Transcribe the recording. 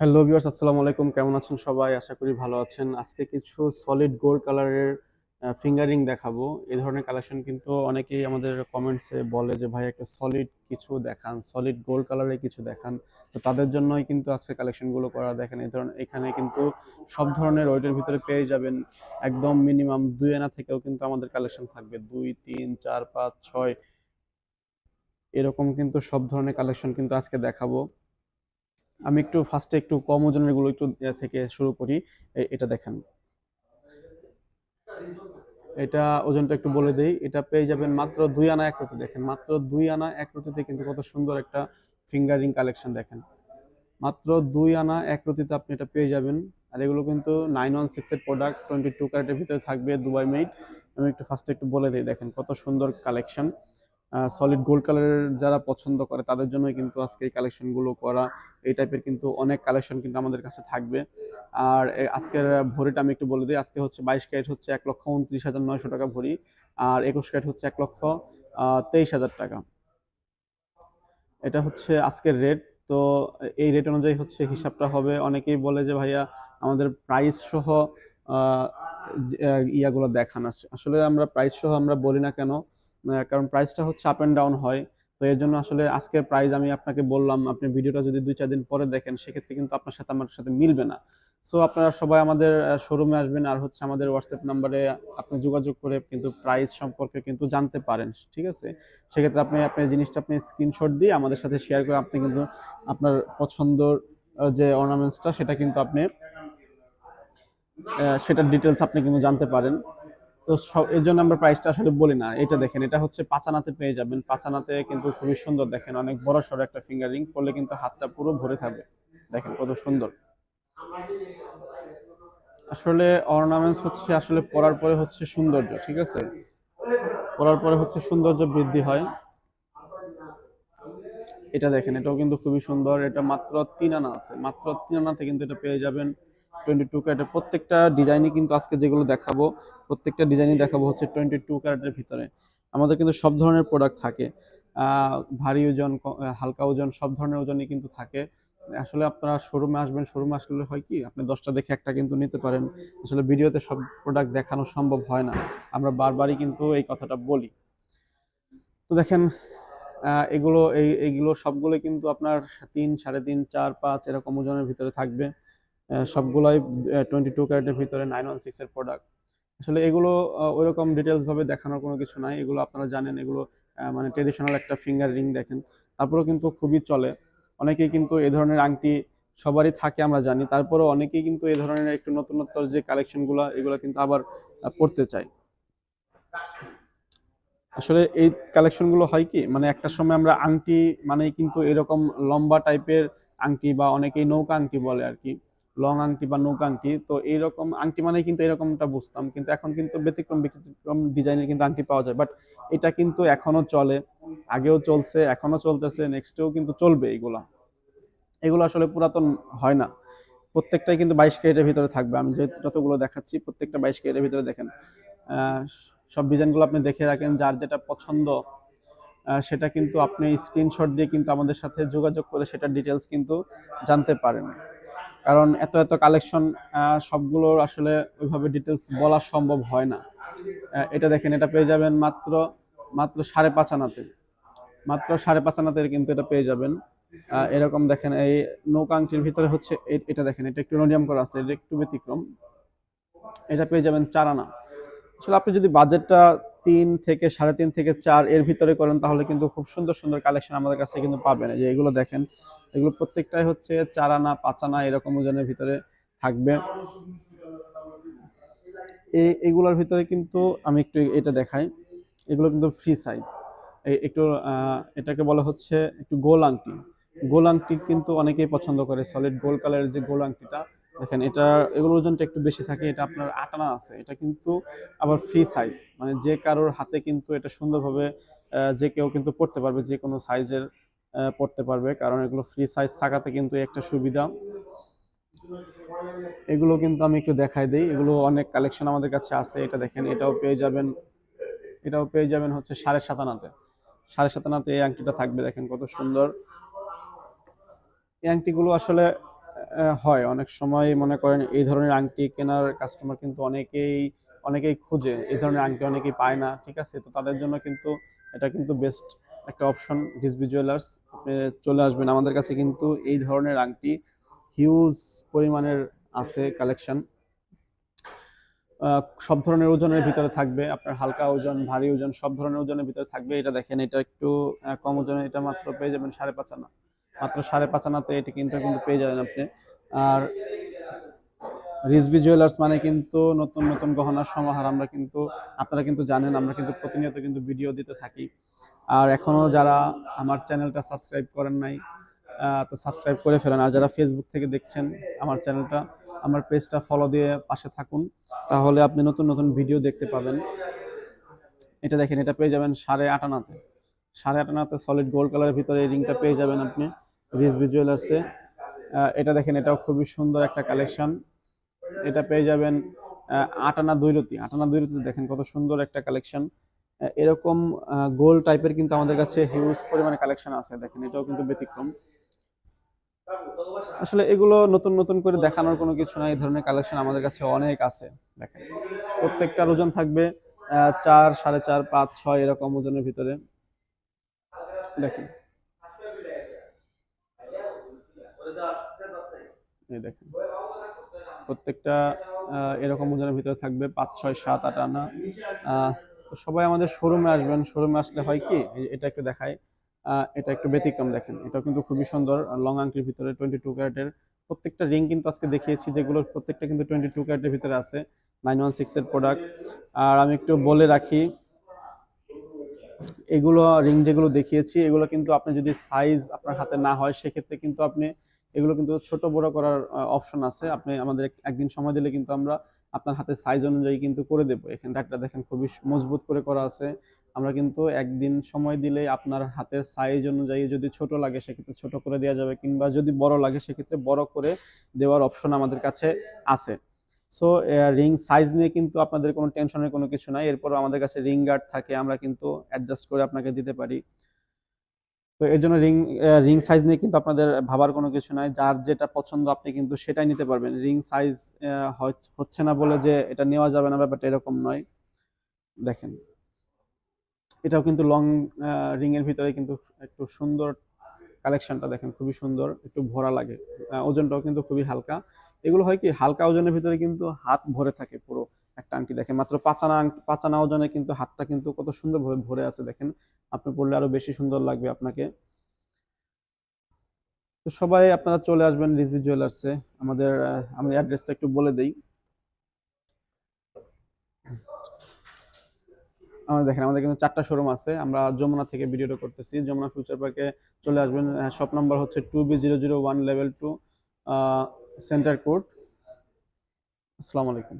Hello viewers, আসসালামু আলাইকুম। কেমন আছেন সবাই? আশা করি ভালো আছেন। আজকে কিছু সলিড গোল্ড কালারের ফিঙ্গারিং দেখাবো। এই ধরনের কালেকশন কিন্তু অনেকেই আমাদের কমেন্টসে বলে যে, ভাই, একটা সলিড কিছু দেখান সলিড গোল্ড কালারের কিছু দেখান। তো তাদের জন্যই কিন্তু আজকে কালেকশনগুলো করা দেখেন। এই ধরনের, এখানে কিন্তু সব ধরনের ওয়েটের ভিতরে পেয়ে যাবেন। একদম মিনিমাম দুই আনা থেকেও কিন্তু আমাদের কালেকশন থাকবে। দুই, তিন, চার, পাঁচ, ছয়, এরকম কিন্তু সব ধরনের কালেকশন কিন্তু আজকে দেখাবো। আমি একটু ফার্স্টে একটু কম ওজনেরগুলো একটু থেকে শুরু করি। এটা দেখেন। এটা ওজনটা একটু বলে দেই। এটা পেয়ে যাবেন মাত্র দুই আনা এক রতি দেখেন। মাত্র দুই আনা এক রতিতে কিন্তু কত সুন্দর একটা ফিঙ্গারিং কালেকশন দেখেন। মাত্র দুই আনা এক রতিতে আপনি এটা পেয়ে যাবেন। আর এগুলো কিন্তু নাইন ওয়ান সিক্স এর প্রোডাক্ট টোয়েন্টি টু ক্যারেটের ভিতরে থাকবে দুবাই মেড আমি একটু ফার্স্টে একটু বলে দিই দেখেন কত সুন্দর কালেকশন সলিড গোল্ড কালারের যারা পছন্দ করে, তাদের জন্যই কিন্তু আজকে এই কালেকশনগুলো করা। এই টাইপের কিন্তু অনেক কালেকশন কিন্তু আমাদের কাছে থাকবে। আর আজকের ভরিটা আমি একটু বলে দিই। আজকে হচ্ছে বাইশ ক্যারেট হচ্ছে এক লক্ষ উনত্রিশ হাজার নয়শো টাকা ভরি। আর একুশ ক্যারেট হচ্ছে এক লক্ষ তেইশ হাজার টাকা। এটা হচ্ছে আজকের রেট তো, এই রেট অনুযায়ী হচ্ছে হিসাবটা হবে। অনেকেই বলে যে, ভাইয়া, আমাদের প্রাইস সহ ইয়াগুলো দেখান। আস- আসলে আমরা প্রাইস সহ আমরা বলি না কেন? কারণ প্রাইসটা হচ্ছে আপ অ্যান্ড ডাউন হয়। তো এর জন্য আসলে আজকের প্রাইস আমি আপনাকে বললাম, আপনি ভিডিওটা যদি দুই, চার দিন পরে দেখেন, সেক্ষেত্রে কিন্তু আপনার সাথে আমার সাথে মিলবে না। সো আপনারা সবাই আমাদের শোরুমে আসবেন আর হচ্ছে আমাদের হোয়াটসঅ্যাপ নাম্বারে আপনি যোগাযোগ করে কিন্তু প্রাইস সম্পর্কে কিন্তু জানতে পারেন, ঠিক আছে? সেক্ষেত্রে আপনি আপনার জিনিসটা আপনি স্ক্রিনশট দিয়ে আমাদের সাথে শেয়ার করে আপনি কিন্তু আপনার পছন্দর যে অর্নামেন্টসটা সেটা কিন্তু আপনি সেটার ডিটেলস আপনি কিন্তু জানতে পারেন। তো সব এর জন্য আমরা প্রাইসটা আসলে বলি না। এটা দেখেন, এটা হচ্ছে পাচানাতে পেয়ে যাবেন। পাচানাতে কিন্তু খুবই সুন্দর দেখেন, অনেক বড় সড়ো একটা ফিঙ্গারিং করলে কিন্তু হাতটা পুরো ভরে থাকবে। দেখেন কত সুন্দর। আসলে অর্নামেন্টস হচ্ছে, আসলে পরার পরে হচ্ছে সৌন্দর্য, ঠিক আছে? পরার পরে হচ্ছে সৌন্দর্য বৃদ্ধি হয়। এটা দেখেন, এটাও কিন্তু খুবই সুন্দর। এটা মাত্র তিন আনা আছে। মাত্র তিন আনাতে কিন্তু এটা পেয়ে যাবেন। টোয়েন্টি টু ক্যারেটের প্রত্যেকটা ডিজাইনই কিন্তু আজকে যেগুলো দেখাবো, প্রত্যেকটা ডিজাইনই দেখাবো হচ্ছে টোয়েন্টি টু ক্যারেটের ভিতরে। আমাদের কিন্তু সব ধরনের প্রোডাক্ট থাকে। ভারী ওজন হালকা ওজন, সব ধরনের ওজনই কিন্তু থাকে। আসলে আপনারা শোরুমে আসবেন শোরুমে আসলে হয় কি, আপনি দশটা দেখে একটা কিন্তু নিতে পারেন। আসলে ভিডিওতে সব প্রোডাক্ট দেখানো সম্ভব হয় না। আমরা বারবারই কিন্তু এই কথাটা বলি। তো দেখেন এগুলো, এই, এইগুলো সবগুলো কিন্তু আপনার তিন, সাড়ে তিন, চার, পাঁচ এরকম ওজনের ভিতরে থাকবে। সবগুলাই টোয়েন্টি টু ক্যারেটের ভিতরে নাইন ওয়ান সিক্সের প্রোডাক্ট আসলে এগুলো ওইরকম ডিটেলসভাবে দেখানোর কোনো কিছু নাই। এগুলো আপনারা জানেন, এগুলো মানে ট্রেডিশনাল একটা ফিঙ্গার রিং দেখেন। তারপরেও কিন্তু খুবই চলে। অনেকেই কিন্তু এ ধরনের আংটি সবারই থাকে, আমরা জানি। তারপরেও অনেকেই কিন্তু এ ধরনের একটু নতুনত্ব যে কালেকশনগুলো এগুলো কিন্তু আবার পড়তে চায়। আসলে এই কালেকশনগুলো হয় কি মানে একটা সময় আমরা আংটি মানে কিন্তু এরকম লম্বা টাইপের আংটি বা অনেকেই নৌকা আংটি বলে আর কি। লং আংটি বা নৌকা আংটি, তো এইরকম আংটি মানে কিন্তু এরকমটা বুঝতাম। কিন্তু এখন কিন্তু ব্যতিক্রম ব্যতিক্রম ডিজাইনের কিন্তু আংটি পাওয়া যায়। বাট এটা কিন্তু এখনও চলে, আগেও চলছে, এখনও চলতেছে নেক্সটেও কিন্তু চলবে এগুলা। এগুলো আসলে পুরাতন হয় না। প্রত্যেকটাই কিন্তু বাইশ ক্যারেটের ভিতরে থাকবে। আমি যেহেতু যতগুলো দেখাচ্ছি, প্রত্যেকটা বাইশ ক্যারেটের ভিতরে দেখেন সব ডিজাইনগুলো আপনি দেখে রাখেন, যার যেটা পছন্দ সেটা কিন্তু আপনি স্ক্রিনশট দিয়ে কিন্তু আমাদের সাথে যোগাযোগ করে সেটা ডিটেলস কিন্তু জানতে পারেন। কারণ এত এত কালেকশন সবগুলোর আসলে ওইভাবে ডিটেলস বলা সম্ভব হয় না। এটা দেখেন, এটা পেয়ে যাবেন মাত্র মাত্র সাড়ে পাঁচ আনাতে। মাত্র সাড়ে পাঁচ আনাতে কিন্তু এটা পেয়ে যাবেন। এরকম দেখেন, এই নৌকা আংটির ভিতরে হচ্ছে এটা দেখেন, এটা একটু নোডিয়াম করা আছে, এটা একটু ব্যতিক্রম। এটা পেয়ে যাবেন চার আনা। আসলে আপনি যদি বাজেটটা তিন থেকে সাড়ে তিন থেকে চার এর ভিতরে করেন, তাহলে কিন্তু খুব সুন্দর সুন্দর কালেকশন আমাদের কাছে কিন্তু পাবেন। যে এগুলো দেখেন, এগুলো প্রত্যেকটাই হচ্ছে চার আনা, পাঁচ আনা এরকম ওজনের ভিতরে থাকবে। এই এগুলোর ভিতরে কিন্তু আমি একটু এটা দেখাই, এগুলো কিন্তু ফ্রি সাইজ একটু এটাকে বলা হচ্ছে একটু গোল আংটি। গোল আংটি কিন্তু অনেকেই পছন্দ করে সলিড গোল কালারের যে গোল আংটিটা দেখেন, এটা এগুলোর ওজনটা একটু বেশি থাকে, এটা আপনার আটানা আছে, এটা কিন্তু আবার ফ্রি সাইজ মানে যে কারোর হাতে কিন্তু এটা সুন্দরভাবে যে কেউ কিন্তু পড়তে পারবে, যে কোনো সাইজের পড়তে পারবে, কারণ এগুলো ফ্রি সাইজ থাকাতে কিন্তু একটা সুবিধা। এগুলো কিন্তু আমি একটু দেখাই দিই, এগুলো অনেক কালেকশন আমাদের কাছে আছে, এটা দেখেন, এটাও পেয়ে যাবেন, এটাও পেয়ে যাবেন হচ্ছে সাড়ে সাতানাতে সাড়ে সাতানাতে এই আংটিটা থাকবে, দেখেন কত সুন্দর। এই আংটিগুলো আসলে হয়। অনেক সময় মনে করেন এই ধরনের আংটি কেনার কাস্টমার কিন্তু অনেকেই অনেকেই খুঁজে। এই ধরনের আংটি অনেকেই পায় না, ঠিক আছে? তো তাদের জন্য কিন্তু এটা কিন্তু বেস্ট একটা অপশন ডিসবি জুয়েলার্স চলে আসবেন। আমাদের কাছে কিন্তু এই ধরনের আংটি হিউজ পরিমাণের আছে কালেকশন সব ধরনের ওজনের ভিতরে থাকবে। আপনার হালকা ওজন, ভারী ওজন, সব ধরনের ওজনের ভিতরে থাকবে। এটা দেখেন, এটা একটু কম ওজনের, এটা মাত্র পেয়ে যাবেন সাড়ে পাঁচ আনা। মাত্র সাড়ে পাঁচ আনাতে এটি কিন্তু কিন্তু পেয়ে যাবেন আপনি। আর রিজবি জুয়েলার্স মানে কিন্তু নতুন নতুন গহনার সমাহার, আমরা কিন্তু, আপনারা কিন্তু জানেন, আমরা কিন্তু প্রতিনিয়ত কিন্তু ভিডিও দিতে থাকি। আর এখনও যারা আমার চ্যানেলটা সাবস্ক্রাইব করেন নাই তো সাবস্ক্রাইব করে ফেলেন। আর যারা ফেসবুক থেকে দেখছেন আমার চ্যানেলটা, আমার পেজটা ফলো দিয়ে পাশে থাকুন, তাহলে আপনি নতুন নতুন ভিডিও দেখতে পাবেন। এটা দেখেন, এটা পেয়ে যাবেন সাড়ে আট আনাতে। সাড়ে আট আনাতে সলিড গোল্ড কালারের ভিতরে এই রিংটা পেয়ে যাবেন আপনি রিজবি জুয়েলার্সে এটা দেখেন এটাও খুবই সুন্দর একটা কালেকশন এটা পেয়ে যাবেন আহ, আট আনা দুই রতি। আট আনা দুই রতিতে দেখেন কত সুন্দর একটা কালেকশন এরকম গোল টাইপের কিন্তু আমাদের কাছে হিউজ পরিমাণে কালেকশন আছে। দেখেন এটাও কিন্তু ব্যতিক্রম। আসলে এগুলো নতুন নতুন করে দেখানোর কোনো কিছু নাই। এই ধরনের কালেকশন আমাদের কাছে অনেক আছে। দেখেন প্রত্যেকটার ওজন থাকবে চার সাড়ে চার পাঁচ ছয় এরকম ওজনের ভিতরে। দেখেন। দেখেন। প্রত্যেকটা এরকম ওজনের ভিতরে থাকবে পাঁচ, ছয়, সাত, আট, আনা। তো সবাই আমাদের শোরুমে আসবেন। শোরুমে আসলে হয় কি এটা একটু দেখায় এটা একটু ব্যতিক্রম দেখেন। এটা কিন্তু খুবই সুন্দর। লং আংটির ভিতরে টোয়েন্টি টু ক্যারেটের প্রত্যেকটা রিং কিন্তু আজকে দেখিয়েছি যেগুলো প্রত্যেকটা কিন্তু টোয়েন্টি টু ক্যারেটের ভিতরে আছে। নাইন ওয়ান সিক্সের প্রোডাক্ট আর আমি একটু বলে রাখি এগুলো রিং যেগুলো দেখিয়েছি, এগুলো কিন্তু আপনি যদি সাইজ আপনার হাতে না হয়, সেক্ষেত্রে কিন্তু আপনি এগুলো কিন্তু ছোট বড় করার অপশন আছে। আপনি আমাদের একদিন সময় দিলে কিন্তু আমরা আপনার হাতে সাইজ অনুযায়ী কিন্তু করে দেবো। এখানে একটা দেখেন খুবই মজবুত করে করা আছে। আমরা কিন্তু একদিন সময় দিলে আপনার হাতের সাইজ অনুযায়ী যদি ছোট লাগে, সেক্ষেত্রে ছোট করে দেওয়া যাবে, কিংবা যদি বড় লাগে, সেক্ষেত্রে বড় করে দেওয়ার অপশন আমাদের কাছে আছে। সো রিং সাইজ নিয়ে কিন্তু আপনাদের কোনো টেনশনের কোনো কিছু নাই। এরপর আমাদের কাছে রিং গার্ড থাকে, আমরা কিন্তু অ্যাডজাস্ট করে আপনাকে দিতে পারি। তো এর জন্য রিং রিং সাইজ নিয়ে কিন্তু আপনাদের ভাবার কোনো কিছু নাই। যার যেটা পছন্দ আপনি কিন্তু সেটাই নিতে পারবেন। রিং সাইজ হচ্ছে না বলে যে এটা নেওয়া যাবে না, ব্যাপারটা এরকম নয়। দেখেন। এটাও কিন্তু লং রিং এর ভিতরে কিন্তু একটু সুন্দর কালেকশনটা দেখেন, খুবই সুন্দর, একটু ভরা লাগে। ওজনটাও কিন্তু খুবই হালকা। এগুলো হয় কি, হালকা ওজনের ভিতরে কিন্তু হাত ভরে থাকে পুরো একটা আংটি দেখেন। মাত্র পাঁচানা পাঁচানা ওজনে কিন্তু হাতটা কিন্তু কত সুন্দরভাবে ভরে আছে দেখেন। আপনি পড়লে আরও বেশি সুন্দর লাগবে আপনাকে। তো সবাই আপনারা চলে আসবেন রিজবি জুয়েলার্সে। আমাদের আমি অ্যাড্রেসটা একটু বলে দেই। আমাদের দেখেন, আমাদের কিন্তু চারটা শোরুম আছে। আমরা যমুনা থেকে ভিডিওটা করতেছি। যমুনা ফিউচার পার্কে চলে আসবেন। শপ নাম্বার হচ্ছে two B zero zero one level two. Centre code. আসসালামু আলাইকুম।